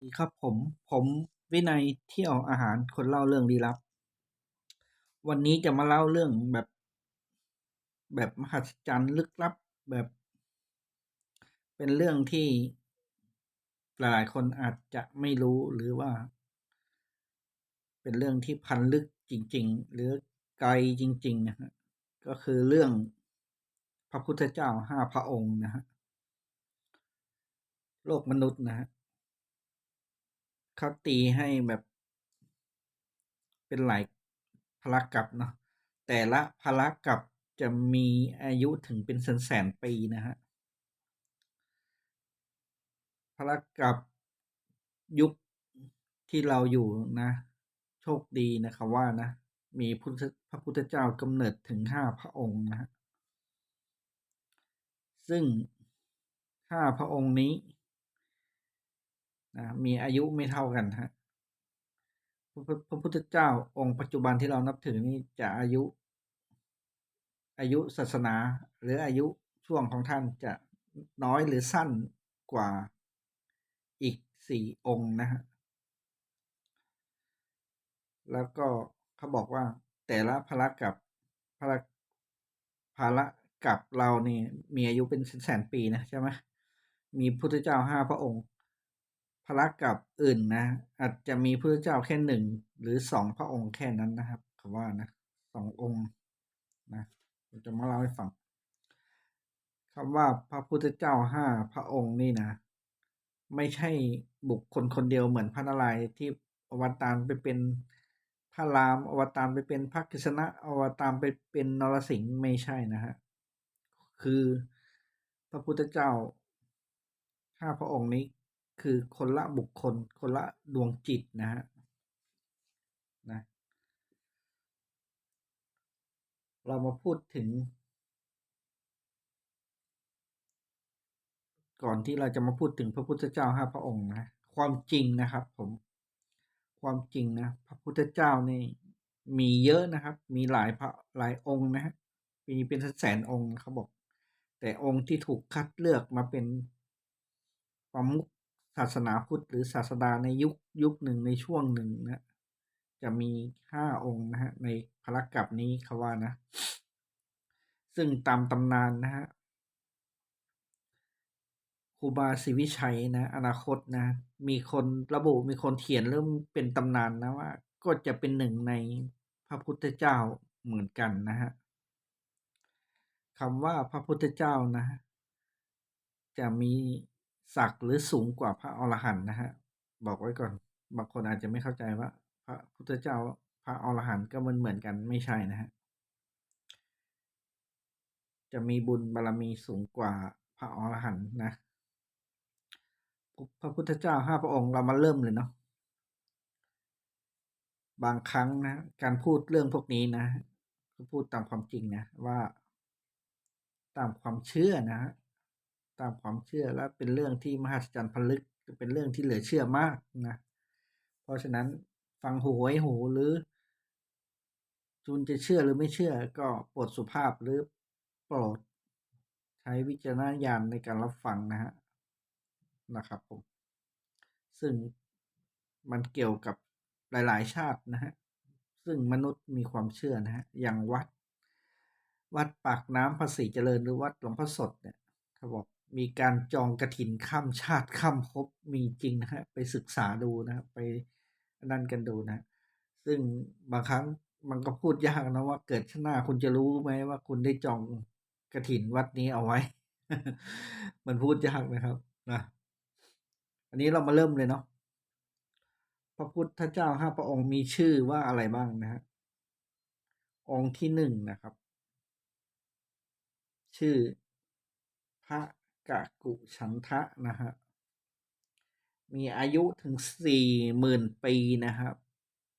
สวัสดีครับผม ผมวินัยเที่ยวอาหารคนเล่าเรื่องลี้ลับ วันนี้จะมาเล่าเรื่องแบบ แบบมหัศจรรย์ลึกลับแบบ เป็นเรื่องที่หลายๆคนอาจจะไม่รู้หรือว่า เป็นเรื่องที่พันลึกจริง ๆ หรือไกลจริง ๆ นะฮะก็คือเรื่องพระพุทธเจ้าห้าพระองค์นะฮะโลกมนุษย์นะฮะ เขาตีให้แบบ เป็นหลายพารกัปเนาะแต่ละพารกัปจะมีอายุถึงเป็นแสนๆปีนะฮะพารกัปยุคที่เราอยู่นะ โชคดีนะครับว่านะ มีพุทธพระพุทธเจ้ากำเนิดถึง5พระองค์นะฮะซึ่ง5พระองค์นี้ นะมีอายุไม่เท่ากันครับพระพระพุทธเจ้าองค์ปัจจุบันที่เรานับถือนี่จะอายุ อายุศาสนา หรืออายุช่วงของท่านจะน้อยหรือสั้นกว่าอีก4องค์นะครับแล้วก็เขาบอกว่าแต่ละพารกัปพารพารกัปเราเนี่ยมีอายุเป็นแสนปีนะใช่ไหมมีพุทธเจ้า5พระองค์ พารกัปอื่นนะ อาจจะมีพุทธเจ้าแค่1หรือ2พระองค์แค่นั้นนะครับเขาว่านะ2ององค์นะผมจะมาเล่าให้ฟังคำว่าพระพุทธเจ้า5พระองค์นี่นะ ไม่ใช่บุคคลคนเดียวเหมือนพระนารายณ์ที่อวตารไปเป็นพระรามอวตารไปเป็นพระกฤษณะอวตารไปเป็นนรสิงห์ไม่ใช่นะครับคือพระพุทธเจ้า5พระองค์นี้ คือคนละบุคคล คนละดวงจิตนะครับนะเรามาพูดถึง ก่อนที่เราจะมาพูดถึงพระพุทธเจ้า5พระองค์นะความจริงนะครับ ผม ความจริงนะพระพุทธเจ้านี่มีเยอะนะครับ มีหลายพระหลายองค์นะครับมีเป็นแสนองค์เขาบอก แต่องค์ที่ถูกคัดเลือกมาเป็นประมุข ศาสนาพุทธหรือศาสดาในยุคยุคหนึ่งในช่วงหนึ่งนะ จะมี5องค์นะครับในพารกัปนี้เขาว่านะ ซึ่งตามตำนานนะครับครูบาศรีวิชัยนะ อนาคตนะ มีคนระบุมีคนเขียนเริ่มเป็นตำนานนะว่า ก็จะเป็นหนึ่งในพระพุทธเจ้าเหมือนกันนะครับคำว่าพระพุทธเจ้านะ จะมี ศักดิ์หรือสูงกว่าพระอรหันต์นะครับอกไว้ก่อน บางคนอาจจะไม่เข้าใจว่า พระพุทธเจ้าพระอรหันต์ก็มันเหมือนกันไม่ใช่นะครับจะมีบุญบารมีสูงกว่าพระอรหันต์นะพระพุทธเจ้า5พระองค์เรามาเริ่มเลยเนาะบางครั้งนะการพูดเรื่องพวกนี้นะก็พูดตามความจริงนะว่า ตามความเชื่อนะ ตามความเชื่อและเป็นเรื่องที่มหัศจรรย์พลึกเป็นเรื่องที่เหลือเชื่อมากนะเพราะฉะนั้นฟังหูไว้หูหรือคุณจะเชื่อหรือไม่เชื่อก็โปรดสุภาพหรือโปรดใช้วิจารณญาณในการรับฟังนะครับนะครับผม ซึ่งมันเกี่ยวกับหลาย ๆ ชาตินะครับซึ่งมนุษย์มีความเชื่อนะครับอย่างวัด วัดปากน้ำภาษีเจริญหรือวัดหลวงพ่อสดเนี่ยเขาบอก มีการจองกฐินข้ามชาติข้ามภพมีจริงนะครับไปศึกษาดูนะครับไปนั่นกันดูนะ ซึ่งบางครั้งมันก็พูดยากนะว่าเกิดชาติหน้าคุณจะรู้ไหมว่าคุณได้จองกฐินวัดนี้เอาไว้ มันพูดยากนะครับนะอันนี้เรามาเริ่มเลยเนาะพระพุทธเจ้า5พระองค์มีชื่อว่าอะไรบ้างนะครับองค์ที่1นะครับ ชื่อพระ กกุฉันทะนะครับมีอายุถึง40,000ปีนะครับ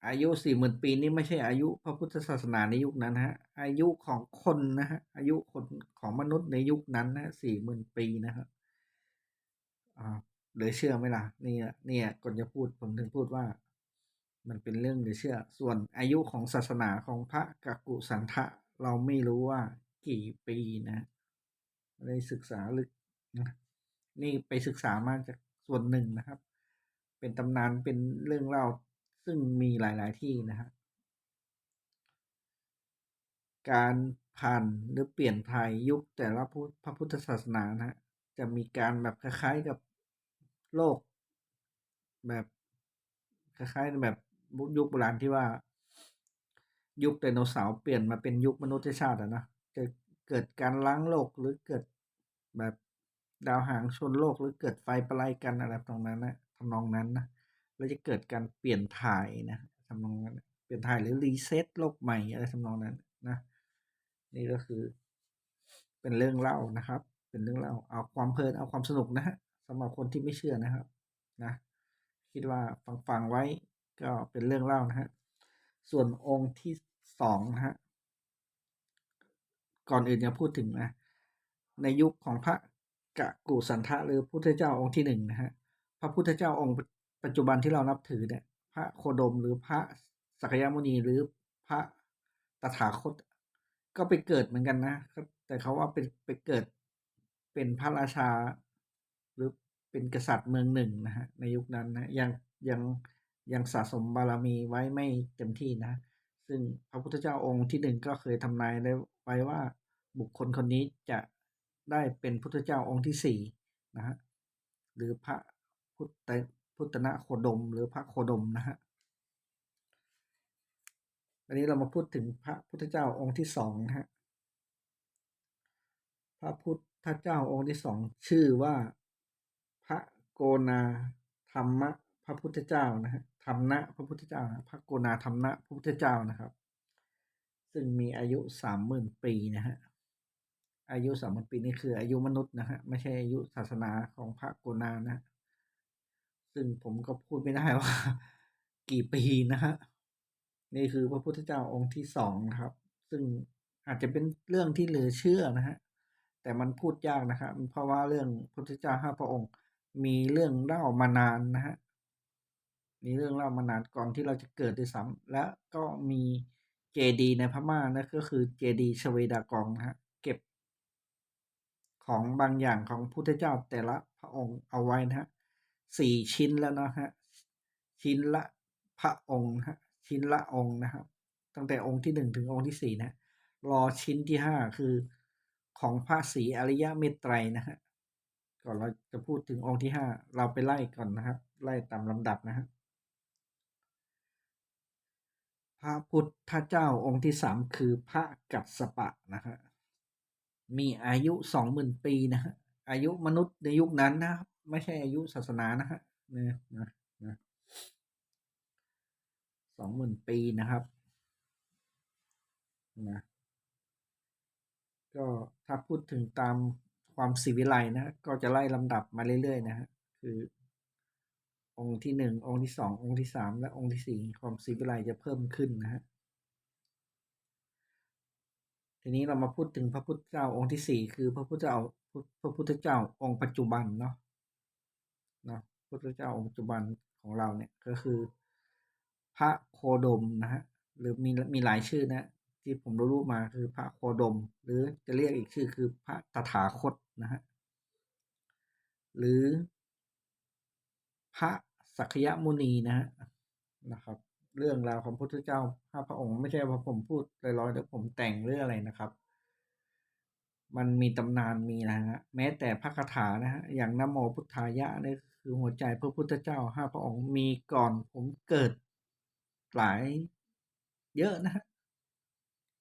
อายุ40,000ปีนี่ไม่ใช่อายุพระพุทธศาสนาในยุคนั้นนะอายุของคนนะครับอายุคนของมนุษย์ในยุคนั้นนะ40,000ปีนะครับอ่าเหลือเชื่อไหมล่ะเนี่ยเนี่ยก่อนจะพูดผมถึงพูดว่า มันเป็นเรื่องเหลือเชื่อ ส่วนอายุของศาสนาของพระกกุสันทะ เราไม่รู้ว่ากี่ปีนะไม่ได้ศึกษาลึก นี่ไปศึกษามาจากส่วนหนึ่งนะครับ เป็นตำนานเป็นเรื่องเล่าซึ่งมีหลาย ๆ ที่นะฮะการผ่านหรือเปลี่ยนถ่ายยุคแต่ละพุทธพระพุทธศาสนานะฮะจะมีการแบบคล้ายๆกับโลก แบบคล้ายๆแบบยุคโบราณที่ว่า ยุคไดโนเสาร์เปลี่ยนมาเป็นยุคมนุษยชาติอะนะจะเกิดการล้างโลกหรือเกิดแบบ ดาวหางชนโลกหรือเกิดไฟประไลกันอะไรตรงนั้นนะทำนองนั้นนะแล้วจะเกิดการเปลี่ยนถ่ายนะทำนองนั้นเปลี่ยนถ่ายหรือรีเซ็ตโลกใหม่อะไรทำนองนั้นนะนี่ก็คือ เป็นเรื่องเล่านะครับ เป็นเรื่องเล่าเอาความเพลินเอาความสนุกนะฮะสำหรับคนที่ไม่เชื่อนะครับ นะ คิดว่าฟังฟังไว้ก็เป็นเรื่องเล่านะฮะส่วนองค์ที่สองนะฮะก่อนอื่นจะพูดถึงนะในยุคของพระ กะกุสันทะหรือพุทธเจ้าองค์ที่หนึ่งนะฮะพระพุทธเจ้าองค์ปัจจุบันที่เรานับถือเนี่ย พระโคดมหรือพระสักยมุนีหรือพระตถาคต ก็ไปเกิดเหมือนกันนะแต่เขาว่าเป็นไปเกิดเป็นพระราชา หรือเป็นกษัตริย์เมืองหนึ่งนะฮะในยุคนั้นนะยังยังยังสะสมบารมีไว้ไม่เต็มที่นะ ซึ่งพระพุทธเจ้าองค์ที่หนึ่งก็เคยทำนายได้ไว้ว่าบุคคลคนนี้จะ ได้เป็นพุทธเจ้าองค์ที่สี่นะฮะหรือพระพุทธพุทธนะโคดม หรือพระโคดมนะฮะวันนี้เรามาพูดถึงพระพุทธเจ้าองค์ที่สองนะฮะพระพุทธเจ้าองค์ที่สองชื่อว่าพระโกนาธรรมะพระพุทธเจ้านะฮะธรรมนะพระพุทธเจ้าพระโกนาธรรมนะพระพุทธเจ้านะครับ ซึ่งมีอายุสามหมื่นปีนะฮะ อายุสามพันปีนี่คืออายุมนุษย์นะฮะไม่ใช่อายุศาสนาของพระโกนานะ ซึ่งผมก็พูดไม่ได้ว่า กี่ปีนะฮะนี่คือพระพุทธเจ้าองค์ที่สองนะครับ ซึ่งอาจจะเป็นเรื่องที่เหลือเชื่อนะฮะแต่มันพูดยากนะครับเพราะว่าเรื่องพระพุทธเจ้าห้าพระองค์ มีเรื่องเล่ามานานนะฮะมีเรื่องเล่ามานานก่อนที่เราจะเกิดด้วยซ้ำและก็มีเจดีในพม่านะก็คือเจดีชเวดากองนะฮะเก็บ ของบางอย่างของพุทธเจ้าแต่ละพระองค์เอาไว้นะฮะสี่ชิ้นแล้วนะฮะชิ้นละพระองค์ฮะชิ้นละองค์นะครับ ตั้งแต่องค์ที่หนึ่งถึงองค์ที่สี่นะรอชิ้นที่ห้าคือของพระศรีอริยะเมตไตรนะฮะก่อนเราจะพูดถึงองค์ที่ห้าเราไปไล่ก่อนนะครับ ไล่ตามลำดับนะฮะพระพุทธเจ้าองค์ที่สามคือพระกัสสปะนะฮะ มีอายุสองหมื่นปีนะฮะอายุมนุษย์ในยุคนั้นนะไม่ใช่อายุศาสนานะฮะนะนะนะสองหมื่นปีนะครับนะก็ถ้าพูดถึงตามความสิวิไลนะก็จะไล่ลำดับมาเรื่อยๆนะฮะคือ องค์ที่หนึ่งองค์ที่สององค์ที่สามและองค์ที่สี่ความสิวิไลจะเพิ่มขึ้นนะฮะ ทีนี้เรามาพูดถึงพระพุทธเจ้าองค์ที่สี่คือพระพุทธเจ้าพระพุทธเจ้าองค์ปัจจุบันเนาะเนาะพระพุทธเจ้าองค์ปัจจุบันของเราเนี่ยก็คือ พระโคดมนะฮะหรือมีมีหลายชื่อนะที่ผมรู้มาคือพระโคดม หรือจะเรียกอีกชื่อคือพระตถาคตนะฮะหรือพระสักยมุนีนะฮะนะครับ เรื่องราวของพระพุทธเจ้าห้าพระองค์ไม่ใช่ว่าผมพูดลอยๆเดี๋ยวผมแต่งเรื่องอะไรนะครับ มันมีตำนานมีนะฮะแม้แต่พระคาถานะฮะอย่างนโมพุทธายะนี่คือหัวใจพระพุทธเจ้าห้าพระองค์มีก่อนผมเกิดหลายเยอะนะฮะ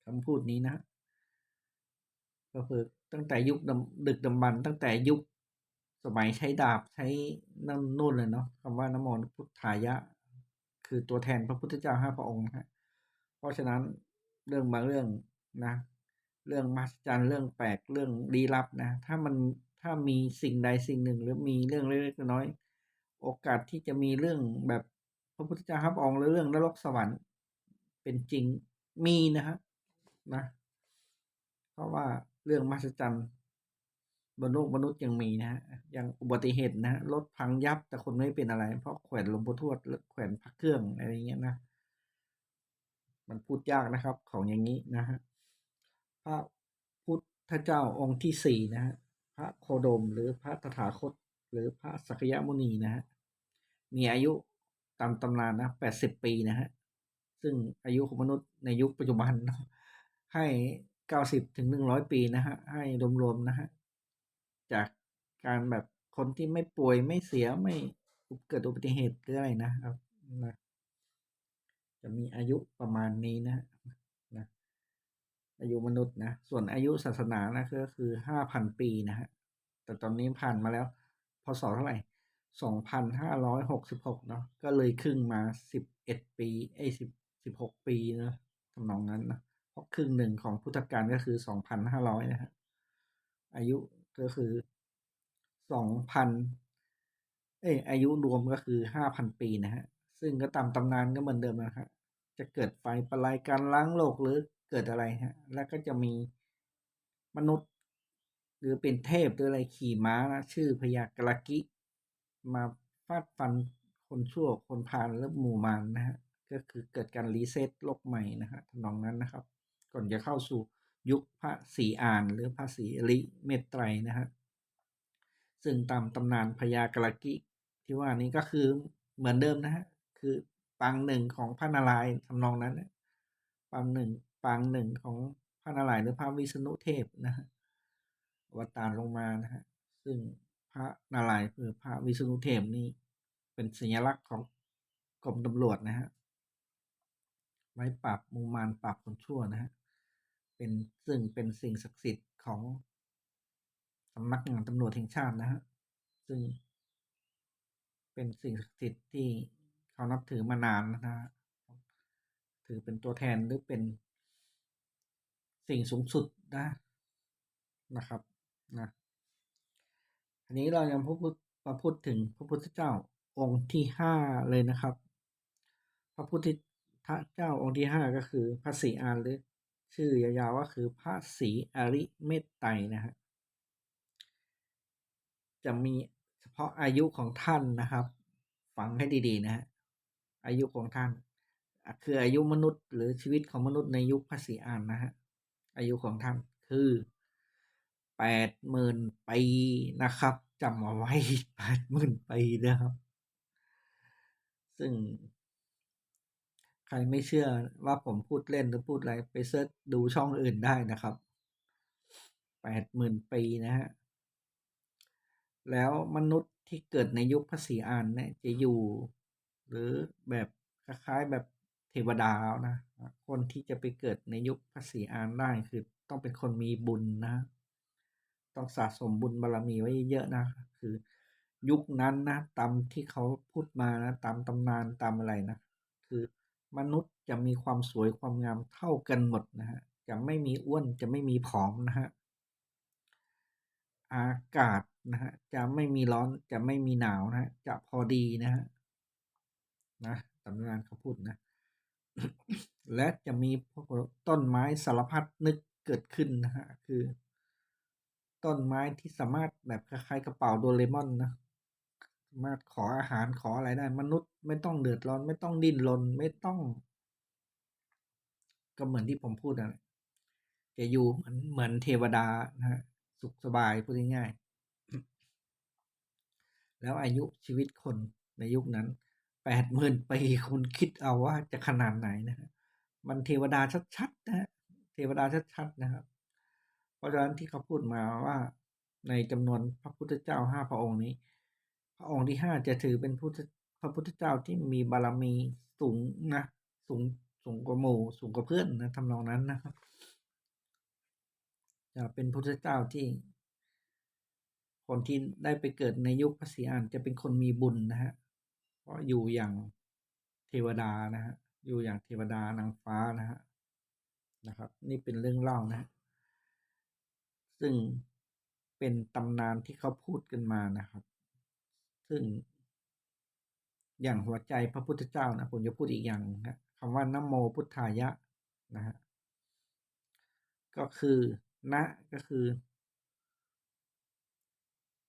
คำพูดนี้นะก็คือตั้งแต่ยุคดึกดำบรรตั้งแต่ยุคสมัยใช้ดาบใช้นั่นนู่นเลยเนาะคำว่านโมพุทธายะ คือตัวแทนพระพุทธเจ้าห้าพระองค์นะเพราะฉะนั้นเรื่องบางเรื่องนะ เรื่องมหัศจรรย์เรื่องแปลกเรื่องลี้ลับนะ ถ้ามันถ้ามีสิ่งใดสิ่งหนึ่ง หรือมีเรื่องเล็กๆน้อยโอกาสที่จะมีเรื่องแบบพระพุทธเจ้าห้าพระองค์หรือเรื่องนรกสวรรค์เป็นจริงมีนะครับนะ เพราะว่าเรื่องมหัศจรรย์ บนโลกมนุษย์ยังมีนะฮะยังอุบัติเหตุนะรถพังยับแต่คนไม่เป็นอะไร เพราะแขวนลมพุทวดแขวนพักเครื่องอะไรเงี้ยนะ มันพูดยากนะครับ ของอย่างนี้นะฮะพระพุทธเจ้าองค์ที่สี่นะฮะพระโคดมหรือพระตถาคต หรือพระสักยมุนีนะฮะมีอายุตามตำรานนะแปดสิบปีนะฮะซึ่งอายุของมนุษย์ในยุคปัจจุบันให้เก้าสิบถึงหนึ่งร้อยปีนะฮะให้รวมๆนะฮะ จากการแบบคนที่ไม่ป่วยไม่เสียไม่เกิดอุบัติเหตุหรืออะไรนะครับนะจะมีอายุประมาณนี้นะนะอายุมนุษย์นะส่วนอายุศาสนานะก็คือห้าพันปีนะฮะแต่ตอนนี้ผ่านมาแล้วพศเท่าไหร่สองพันห้าร้อยหกสิบหกเนาะก็เลยครึ่งมาสิบเอ็ดปีไอ้สิบสิบหกปีเนาะทำนองนั้นนะเพราะครึ่งหนึ่งของพุทธกาลก็คือสองพันห้าร้อยนะฮะอายุ ก็คือสองพันเอ้อายุรวมก็คือห้าพันปีนะฮะ ซึ่งก็ตามตำนานก็เหมือนเดิมนะครับจะเกิดไฟประลายการล้างโลกหรือเกิดอะไรฮะ แล้วก็จะมีมนุษย์ หรือเป็นเทพหรืออะไรขี่ม้านะชื่อพญากรกิ มาฟาดฟันคนชั่วคนพาลและหมู่มารนะฮะ ก็คือเกิดการรีเซ็ตโลกใหม่นะฮะทำนองนั้นนะครับ ก่อนจะเข้าสู่ ยุคพระศรีอานหรือพระศรีอริเมตไตรนะฮะซึ่งตามตำนานพญากรกิที่ว่านี้ก็คือเหมือนเดิมนะฮะคือปางหนึ่งของพระนารายณ์ทำนองนั้นนะปางหนึ่งปางหนึ่งของพระนารายณ์หรือพระวิษณุเทพนะฮะอวตารลงมานะฮะซึ่งพระนารายณ์คือพระวิษณุเทพนี่เป็นสัญลักษณ์ของกรมตำรวจนะฮะไว้ปราบมูมารปราบคนชั่วนะฮะ เป็นซึ่งเป็นสิ่งศักดิ์สิทธิ์ของสำนักงานตำรวจแห่งชาตินะฮะซึ่ง เป็นสิ่งศักดิ์สิทธิ์ที่เขานับถือมานานนะฮะถือเป็นตัวแทนหรือเป็นสิ่งสูงสุดนะนะครับนะอันนี้เรายังพูดมาพูดถึงพระพุทธเจ้าองค์ที่ห้าเลยนะครับ พระพุทธเจ้าองค์ที่ห้าก็คือพระศรีอานหรือ ชื่อยาวๆก็คือพระศรีอริเมตไตรนะฮะจะมีเฉพาะอายุของท่านนะครับ ฟังให้ดีๆนะฮะอายุของท่าน คืออายุมนุษย์หรือชีวิตของมนุษย์ในยุคพระศรีอานนะฮะอายุของท่านคือแปดหมื่นปีนะครับจำเอาไว้แปดหมื่นปีนะครับ ซึ่ง ใครไม่เชื่อว่าผมพูดเล่นหรือพูดอะไรไปเซิร์ชดูช่องอื่นได้นะครับแปดหมื่นปีนะฮะ แล้วมนุษย์ที่เกิดในยุคพระศรีอานเนี่ยจะอยู่ หรือแบบคล้ายๆแบบเทวดานะ คนที่จะไปเกิดในยุคพระศรีอานได้คือต้องเป็นคนมีบุญนะ ต้องสะสมบุญบารรมีไว้เยอะนะ คือยุคนั้นนะตามที่เขาพูดมานะตามตำนานตามอะไรนะ คือ มนุษย์จะมีความสวยความงามเท่ากันหมดนะฮะจะไม่มีอ้วนจะไม่มีผอมนะฮะอากาศนะฮะจะไม่มีร้อนจะไม่มีหนาวนะฮะจะพอดีนะฮะนะตำนานเขาพูดนะ และจะมีพวกต้นไม้สารพัดนึกเกิดขึ้นนะฮะคือ ต้นไม้ที่สามารถแบบคล้ายๆกระเป๋าโดเรมอนนะ มาขออาหารขออะไรได้ มนุษย์ไม่ต้องเดือดร้อน ไม่ต้องดิ้นรนไม่ต้อง ก็เหมือนที่ผมพูดนะจะอยู่เหมือนเหมือนเทวดานะฮะสุขสบายพูดง่ายๆแล้วอายุชีวิตคนในยุคนั้นแปดหมื่นปีคุณคิดเอาว่าจะขนาดไหนนะฮะมันเทวดาชัดๆนะฮะเทวดาชัดๆนะครับ เพราะฉะนั้นที่เขาพูดมาว่าในจำนวนพระพุทธเจ้าห้าพระองค์นี้ ระองค์ที่ห้าจะถือเป็นพุทธพระพุทธเจ้าที่มีบารมีสูงนะสูงสูงกว่าหมู่สูงกว่าเพื่อนนะทำนองนั้นนะครับจะเป็นพุทธเจ้าที่ คนที่ได้ไปเกิดในยุคพระศรีอานจะเป็นคนมีบุญนะฮะเพราะอยู่อย่างเทวดานะฮะอยู่อย่างเทวดานางฟ้านะฮะนะครับ นี่เป็นเรื่องเล่านะ ซึ่งเป็นตำนานที่เขาพูดกันมานะครับ ซึ่ง อย่างหัวใจพระพุทธเจ้านะผมจะพูดอีกอย่างนะคำว่านโมพุทธายะนะฮะก็คือนะก็คือ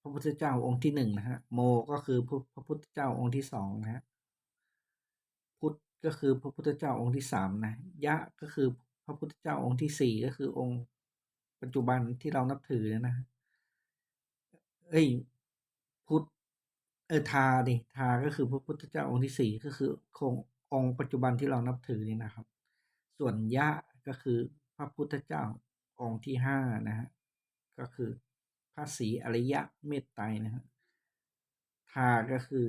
พระพุทธเจ้าองค์ที่หนึ่งนะฮะโมก็คือพระพุทธเจ้าองค์ที่สองนะฮะพุทธก็คือพระพุทธเจ้าองค์ที่สามนะยะก็คือพระพุทธเจ้าองค์ที่สี่ก็คือองค์ปัจจุบันที่เรานับถือนะเอ้ย เออทาดิทาก็คือพระพุทธเจ้าองค์ที่สี่ก็คือคงองค์ปัจจุบันที่เรานับถือนี่นะครับ ส่วนยะก็คือพระพุทธเจ้าองค์ที่ห้านะฮะก็คือพระศรีอริยะเมตไตรนะฮะทาก็คือ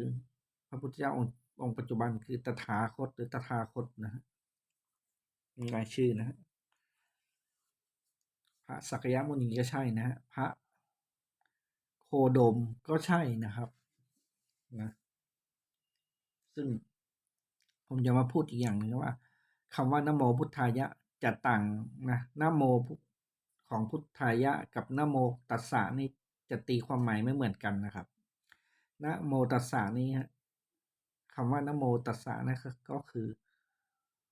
พระพุทธเจ้าองค์องค์ปัจจุบันคือตถาคตหรือตถาคตนะฮะมีรายชื่อนะฮะพระสักยมุนีก็ใช่นะฮะพระโคโดมก็ใช่นะครับ นะ ซึ่งผมจะมาพูดอีกอย่างหนึ่งว่าคำว่านโมพุทธายะจะต่างนะนโมของพุทธายะกับนโมตัสสะนี่จะตีความหมายไม่เหมือนกันนะครับนโมตัสสะนี่ฮะคำว่านโมตัสสะนะก็คือ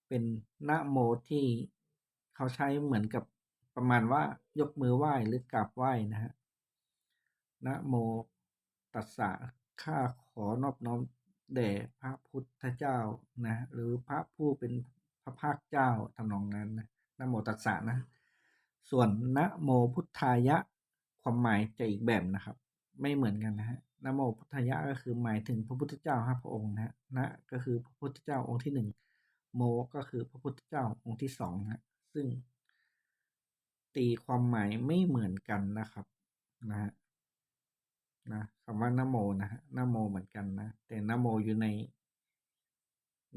เป็นนโมที่เขาใช้เหมือนกับประมาณว่ายกมือไหว้หรือกราบไหว้นะฮะนะโมตัสสะข้าข อนอบน้อมแด่พระพุทธเจ้านะหรือพระผู้เป็นพระภาคเจ้าทำนองนั้นนะนะโมตัสสะนะ ส่วนนะโมพุทธายะความหมายจะอีกแบบนะครับ ไม่เหมือนกันนะฮะนะโมพุทธายะก็คือหมายถึงพระพุทธเจ้าห้าพระองค์นะนะก็คือพระพุทธเจ้าองค์ที่หนึ่งโมก็คือพระพุทธเจ้าองค์ที่สองนะซึ่งตีความหมายไม่เหมือนกันนะครับนะฮะ นะคำว่านโมนะฮะนโมเหมือนกันนะ แต่นโมอยู่ใน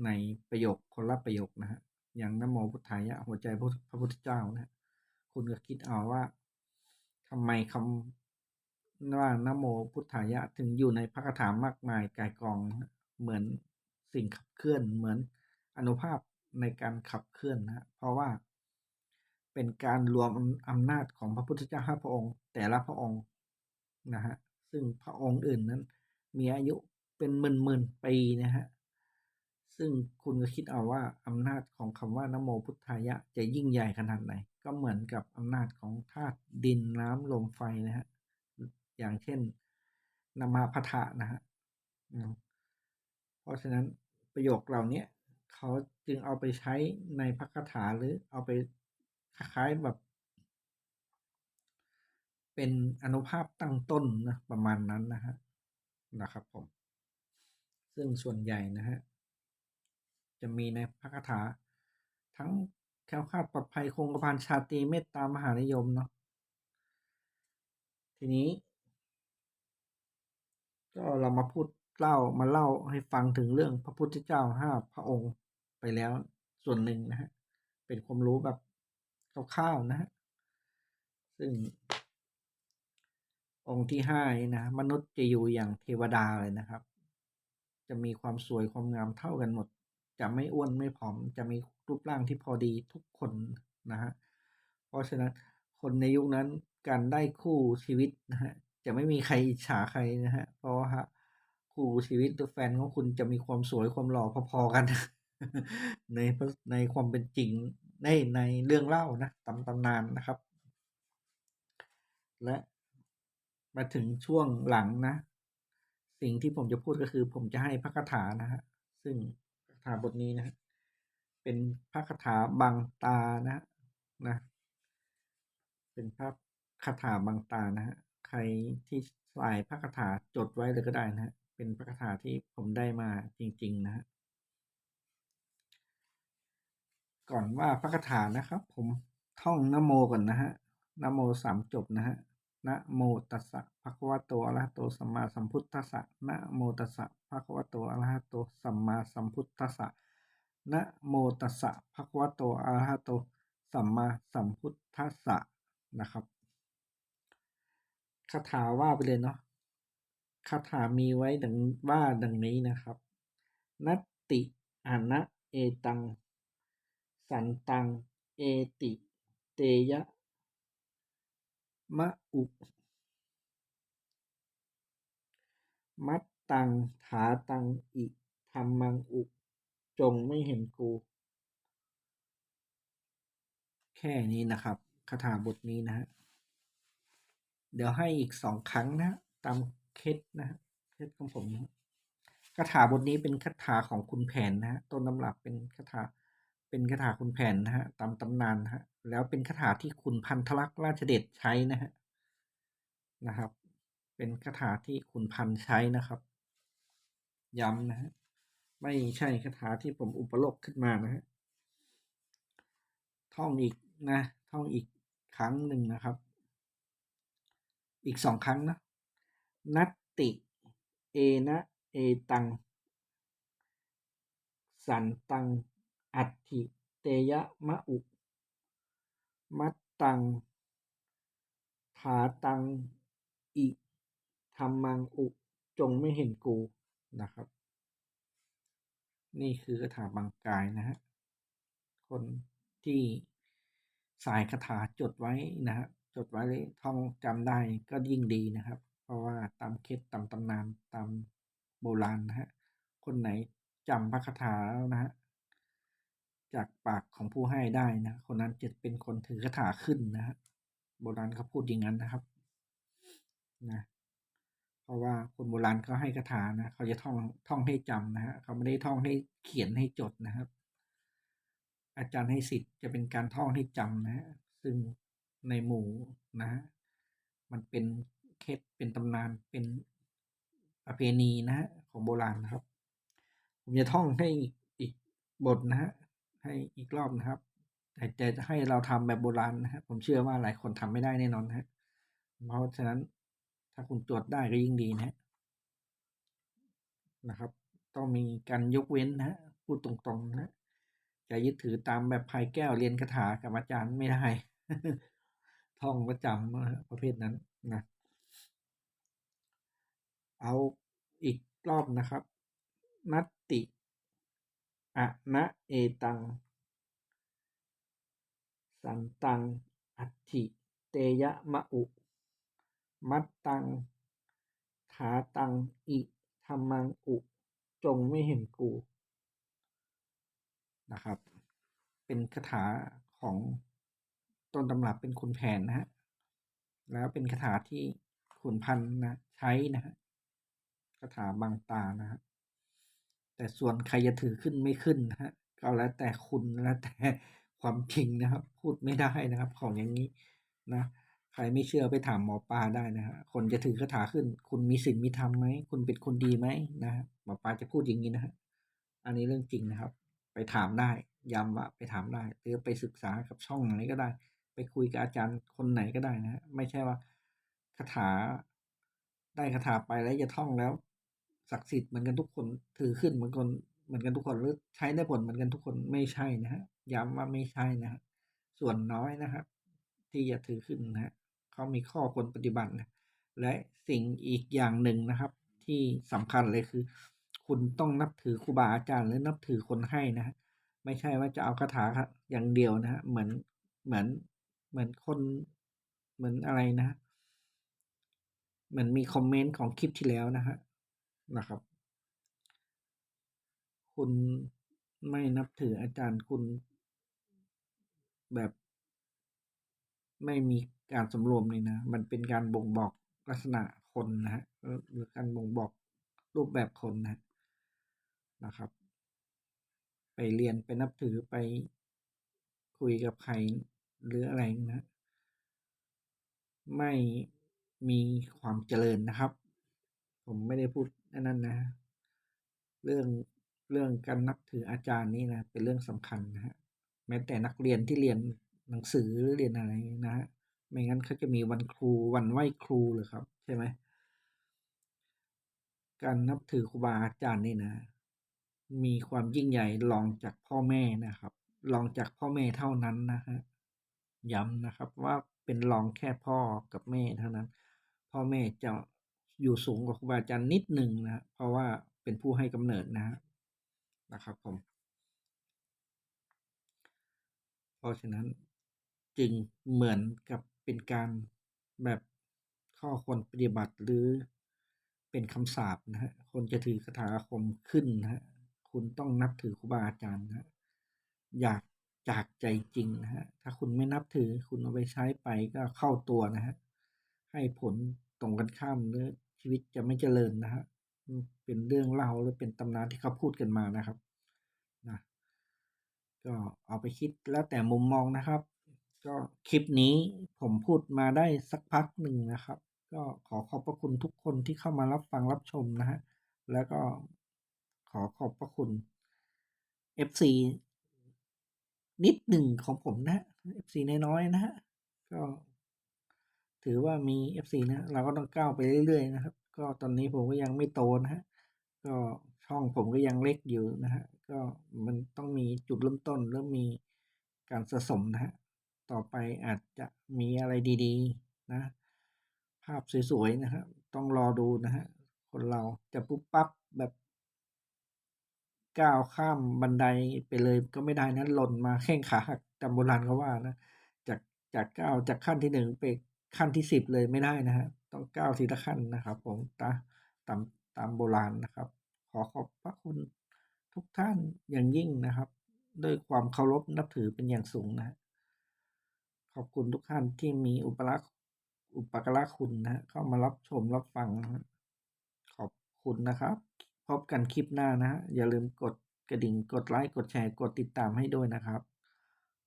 ในประโยคคนละประโยคนะฮะอย่างนโมพุทธายะหัวใจพระพุทธเจ้านะคุณก็คิดเอาว่าทำไมคำว่านโมพุทธายะถึงอยู่ในพระคาถามากมายกายกองเหมือนสิ่งขับเคลื่อนเหมือนอนุภาพในการขับเคลื่อนนะเพราะว่าเป็นการรวมอำนาจของพระพุทธเจ้าห้าพระองค์ แต่ละพระองค์นะฮะ ซึ่งพระองค์อื่นนั้น มีอายุเป็นหมื่นหมื่นปีนะฮะซึ่งคุณก็คิดเอาว่าอำนาจของคำว่านโมพุทธายะจะยิ่งใหญ่ขนาดไหน ก็เหมือนกับอำนาจของธาตุดินน้ำลมไฟนะฮะอย่างเช่นนามาพทะนะฮะเพราะฉะนั้นประโยคเหล่านี้เขาจึงเอาไปใช้ในพระคาถาหรือเอาไปคล้ายแบบ เป็นอนุภาพตั้งต้นนะประมาณนั้นนะฮะนะครับผม ซึ่งส่วนใหญ่นะฮะจะมีในพระคาถา ทั้งแคล้วคลาดปลอดภัยคงกระพันชาติเมตตามหานิยมเนาะทีนี้ ก็เรามาพูดเล่ามาเล่าให้ฟังถึงเรื่องพระพุทธเจ้าห้าพระองค์ไปแล้วส่วนหนึ่งนะฮะเป็นความรู้แบบคร่าวๆนะฮะซึ่ง องค์ที่ห้านะ มนุษย์จะอยู่อย่างเทวดาเลยนะครับ จะมีความสวยความงามเท่ากันหมด จะไม่อ้วนไม่ผอม จะมีรูปร่างที่พอดีทุกคนนะฮะเพราะฉะนั้นคนในยุคนั้นการได้คู่ชีวิตนะฮะจะไม่มีใครอิจฉาใครนะฮะ เพราะว่าคู่ชีวิตหรือแฟนของคุณจะมีความสวยความหล่อพอๆกัน ในในความเป็นจริงในในเรื่องเล่านะตำตำนานนะครับ และ มาถึงช่วงหลังนะ สิ่งที่ผมจะพูดก็คือ ผมจะให้พระคาถานะฮะซึ่งคาถาบทนี้นะ เป็นพระคาถาบางตานะนะ เป็นพระคาถาบางตานะฮะใครที่ใส่พระคาถาจดไว้เลยก็ได้นะฮะเป็นพระคาถาที่ผมได้มาจริง ๆ นะฮะก่อนว่าพระคาถานะครับ ผมท่องนโมก่อนนะฮะนโมสามจบนะฮะ นะโมตัสสะภะคะวะโตอะระหะโตสัมมาสัมพุทธัสสะนะโมตัสสะภะคะวะโตอะระหะโตสัมมาสัมพุทธัสสะนะโมตัสสะภะคะวะโตอะระหะโตสัมมาสัมพุทธัสสะนะครับคาถาว่าไปเลยเนาะคาถามีไว้ดังว่าดังนี้นะครับ นัตติอนะเอตัง สันตัง เอติ เตยะ มะอุ มัตตัง ถาตัง อิธรรมังอุ จงไม่เห็นกู แค่นี้นะครับ คาถาบทนี้นะฮะ เดี๋ยวให้อีกสองครั้งนะ ตามเคสนะเคสของผมคาถาบทนี้เป็นคาถาของคุณแผนนะฮะต้นตำรับเป็นคาถา เป็นคาถาคุณแผนนะฮะตามตำนานนะฮะแล้วเป็นคาถาที่คุณพันธลักษณ์ราชเดชใช้นะฮะนะครับ เป็นคาถาที่คุณพันใช้นะครับ ย้ำนะฮะไม่ใช่คาถาที่ผมอุปโลกขึ้นมานะฮะท่องอีกนะท่องอีกครั้งหนึ่งนะครับ อีกสองครั้งนะนัตติเอนะเอตัง สันตัง อัตถิเตยะมะอุ มัตตัง ถาตัง อิธรรมังอุ จงไม่เห็นกูนะครับ นี่คือคาถาบางกายนะฮะ คนที่สายคาถาจดไว้นะฮะ จดไว้ท่องจำได้ก็ยิ่งดีนะครับ เพราะว่าตามเคล็ดตามตำนานตามโบราณนะฮะ คนไหนจำพระคาถาแล้วนะฮะ จากปากของผู้ให้ได้นะคนนั้นจะเป็นคนถือคาถาขึ้นนะฮะโบราณเขาพูดอย่างนั้นนะครับนะเพราะว่าคนโบราณเขาให้คาถานะเขาจะท่องท่องให้จำนะฮะเขาไม่ได้ท่องให้เขียนให้จดนะครับ อาจารย์ให้สิทธิ์จะเป็นการท่องให้จำนะฮะซึ่งในหมู่นะฮะมันเป็นเคล็ดเป็นตำนานเป็นประเพณีนะฮะของโบราณนะครับ ผมจะท่องให้อีกบทนะฮะ ให้อีกรอบนะครับ แต่จะให้เราทำแบบโบราณนะฮะผมเชื่อว่าหลายคนทำไม่ได้แน่นอนฮะเพราะฉะนั้นถ้าคุณจดได้ก็ยิ่งดีนะนะครับ ต้องมีการยกเว้นนะฮะพูดตรงๆนะจะยึดถือตามแบบพายแก้วเรียนคาถากับอาจารย์ไม่ได้ท่องประจำประเภทนั้นนะเอาอีกรอบนะครับ นัตติ อะนะเอตัง สันตัง อัตถิ เตยะมะอุ มัตตังถาตัง อิธรรมัง อุ จงไม่เห็นกู นะครับ เป็นคาถาของต้นตำรับเป็นขุนแผนนะฮะ แล้วเป็นคาถาที่ขุนพันธ์นะใช้นะฮะคาถาบางตานะฮะ แต่ส่วนใครจะถือขึ้นไม่ขึ้นนะฮะก็แล้วแต่คุณแล้วแต่ความจริงนะครับ พูดไม่ได้นะครับ ของอย่างนี้นะใครไม่เชื่อไปถามหมอปลาได้นะฮะคนจะถือคาถาขึ้น คุณมีศีลมีธรรมไหมคุณเป็นคนดีไหมนะฮะหมอปลาจะพูดอย่างนี้นะฮะอันนี้เรื่องจริงนะครับ ไปถามได้ย้ำว่าไปถามได้หรือไปศึกษากับช่องไหนก็ได้ ไปคุยกับอาจารย์คนไหนก็ได้นะฮะไม่ใช่ว่าคาถาได้คาถาไปแล้วจะท่องแล้ว ศักดิ์สิทธิ์เหมือนกันทุกคนถือขึ้นเหมือนคนเหมือนกันทุกคนหรือใช้ได้ผลเหมือนกันทุกคนไม่ใช่นะฮะย้ำว่าไม่ใช่นะฮะส่วนน้อยนะครับที่จะถือขึ้นนะฮะเขามีข้อควรปฏิบัตินะและสิ่งอีกอย่างหนึ่งนะครับ ที่สำคัญเลยคือ คุณต้องนับถือครูบาอาจารย์หรือนับถือคนให้นะฮะไม่ใช่ว่าจะเอาคาถาอย่างเดียวนะฮะเหมือนเหมือนเหมือนคนเหมือนอะไรนะเหมือนมีคอมเมนต์ของคลิปที่แล้วนะฮะ นะครับ คุณไม่นับถืออาจารย์คุณแบบ ไม่มีการสำรวมเลยนะ มันเป็นการบ่งบอกลักษณะคนนะฮะหรือการบ่งบอกรูปแบบคนนะนะครับ ไปเรียนไปนับถือไปคุยกับใครหรืออะไรนะ ไม่มีความเจริญนะครับ ผมไม่ได้พูด นั่นนะ เรื่องเรื่องการนับถืออาจารย์นี่นะเป็นเรื่องสำคัญนะฮะแม้แต่นักเรียนที่เรียนหนังสือหรือเรียนอะไรนะฮะไม่งั้นเขาจะมีวันครูวันไหว้ครูเหรอครับ ใช่ไหมการนับถือครูบาอาจารย์นี่นะ มีความยิ่งใหญ่รองจากพ่อแม่นะครับรองจากพ่อแม่เท่านั้นนะฮะย้ำนะครับว่าเป็นรองแค่พ่อกับแม่เท่านั้น พ่อแม่จะ อยู่สูงกว่าครูบาอาจารย์นิดหนึ่งนะ เพราะว่าเป็นผู้ให้กำเนิดนะนะครับผม เพราะฉะนั้นจึงเหมือนกับเป็นการแบบข้อควรปฏิบัติหรือเป็นคำสาปนะฮะ คนจะถือคาถาคมขึ้นนะฮะ คุณต้องนับถือครูบาอาจารย์นะอยากจากใจจริงนะฮะ ถ้าคุณไม่นับถือคุณเอาไปใช้ไปก็เข้าตัวนะฮะ ให้ผล ตรงกันข้ามหรือชีวิตจะไม่เจริญนะฮะเป็นเรื่องเล่าหรือเป็นตำนานที่เขาพูดกันมานะครับนะก็เอาไปคิดแล้วแต่มุมมองนะครับ ก็คลิปนี้ผมพูดมาได้สักพักหนึ่งนะครับ ก็ขอขอบพระคุณทุกคนที่เข้ามารับฟังรับชมนะฮะแล้วก็ขอขอบพระคุณ FC นิดหนึ่งของผมนะ FC น้อยๆนะฮะก็ ถือว่ามี FC นะเราก็ต้องก้าวไปเรื่อยๆนะครับ ก็ตอนนี้ผมก็ยังไม่โตนะครับก็ช่องผมก็ยังเล็กอยู่นะครับก็มันต้องมีจุดเริ่มต้นแล้วมีการสะสมนะครับต่อไปอาจจะมีอะไรดีๆนะ ภาพสวยๆนะครับต้องรอดูนะครับคนเราจะปุ๊บปั๊บแบบก้าวข้ามบันไดไปเลยก็ไม่ได้นะหล่นมาแข้งขาหักตามโบราณเขาว่านะจากจากก้าวจากขั้นที่1ไป ขั้นที่10เลยไม่ได้นะครับต้องก้าวทีละขั้นนะครับ ผมตาตามตามโบราณนะครับ ขอขอบพระคุณทุกท่านอย่างยิ่งนะครับ ด้วยความเคารพนับถือเป็นอย่างสูงนะ ขอบคุณทุกท่านที่มีอุปลักษ์อุปการะคุณนะเข้ามารับชมรับฟังนะขอบคุณนะครับ พบกันคลิปหน้านะอย่าลืมกดกระดิ่งกดไลก์กดแชร์กดติดตามให้ด้วยนะครับ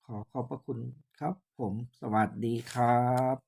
ขอขอบพระคุณครับ ผมสวัสดีครับ